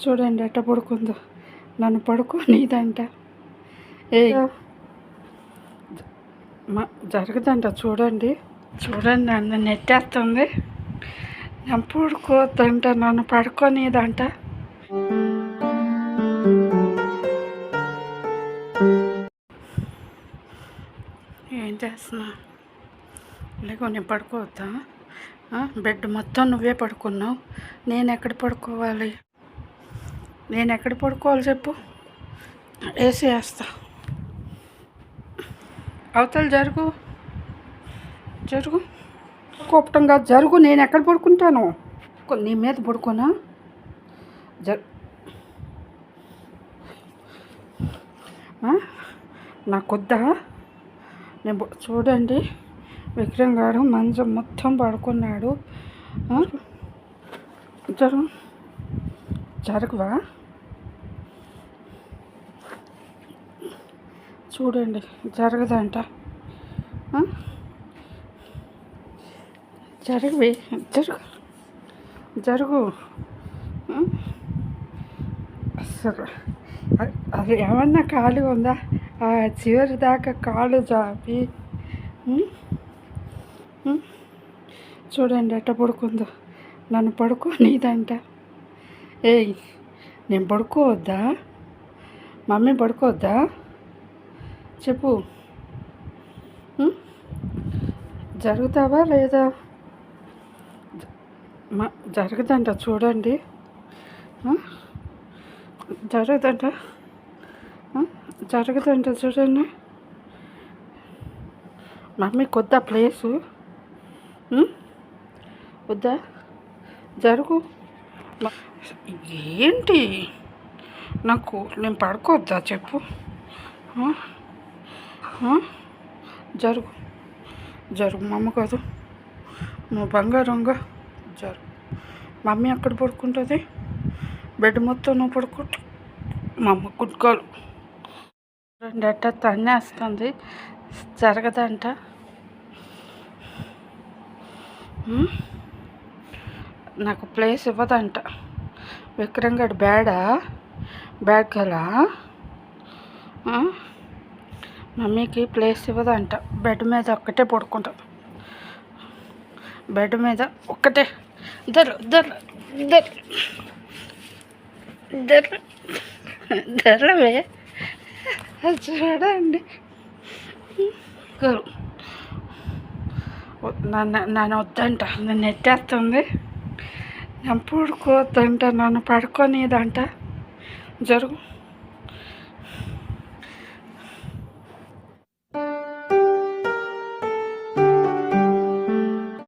చూడండి ఎట్ట పడుకుందో. నన్ను పడుకోనిదంట ఏ మా జరగదంట చూడండి. చూడండి నన్ను నెట్టేస్తుంది. నేను పడుకోవద్దంట నన్ను పడుకోనిదంట ఏం చేస్తున్నా? లేకో నేను పడుకోవద్దా? బెడ్ మొత్తం నువ్వే పడుకున్నావు. నేను ఎక్కడ పడుకోవాలి? నేను ఎక్కడ పడుకోవాలి చెప్పు? ఏసీ వేస్తా. అవతల జరుగు. జరుగు. కోపటంగా జరుగు. నేను ఎక్కడ పడుకుంటాను నీ మీద పడుకోనా? జరు ఆ? నాకొద్దా? నేను చూడండి. విక్రమ్ గారు మంచం మొత్తం పడుకున్నాడు. జరు జరుగు. జరగవా? చూడండి జరగదంట. జరగవి జరుగు జరుగు. అసలు అది ఏమన్నా కాలు ఉందా? ఆ చివరి దాకా కాలు జాపి. చూడండి ఎట్ట పడుకుందో. నన్ను పడుకోనిదంట ఏయ్ నేను పడుకోవద్దా? మమ్మీ పడుకోవద్దా? చెప్పు. జరుగుతావా లేదా? జరగదంట చూడండి. జరగదంట. జరగదంట చూడండి. మమ్మీ కొద్దా ప్లేసు. వద్దా? జరుగు. ఏంటి? నాకు నేను పడుకోవద్దా చెప్పు. జరుగు. జరుగు మమ్మ కాదు. నువ్వు బంగారంగా జరుగు. మమ్మీ అక్కడ పడుకుంటుంది? బెడ్ మొత్తం నువ్వు పడుకుంటు. మా అమ్మ కుట్టుకోలు రెండు తన్నేస్తుంది. జరగదంట. నాకు ప్లేస్ ఇవ్వదంట. విక్రమ్ గడ్ బ్యాడా బ్యాడ్ కదా మమ్మీకి ప్లేస్ ఇవ్వదంట. బెడ్ మీద ఒక్కటే పడుకుంటాం. బెడ్ మీద ఒక్కటే. ఇద్దరు ఇద్దరు ఇద్దరు. ఇద్దరు. ఇద్దరువే చూడండి. నన్ను నన్ను వద్దంట. నన్ను ఎట్టేస్తుంది నేను పూడుకోవద్దంట నన్ను పడుకోనిదంట జరుగు.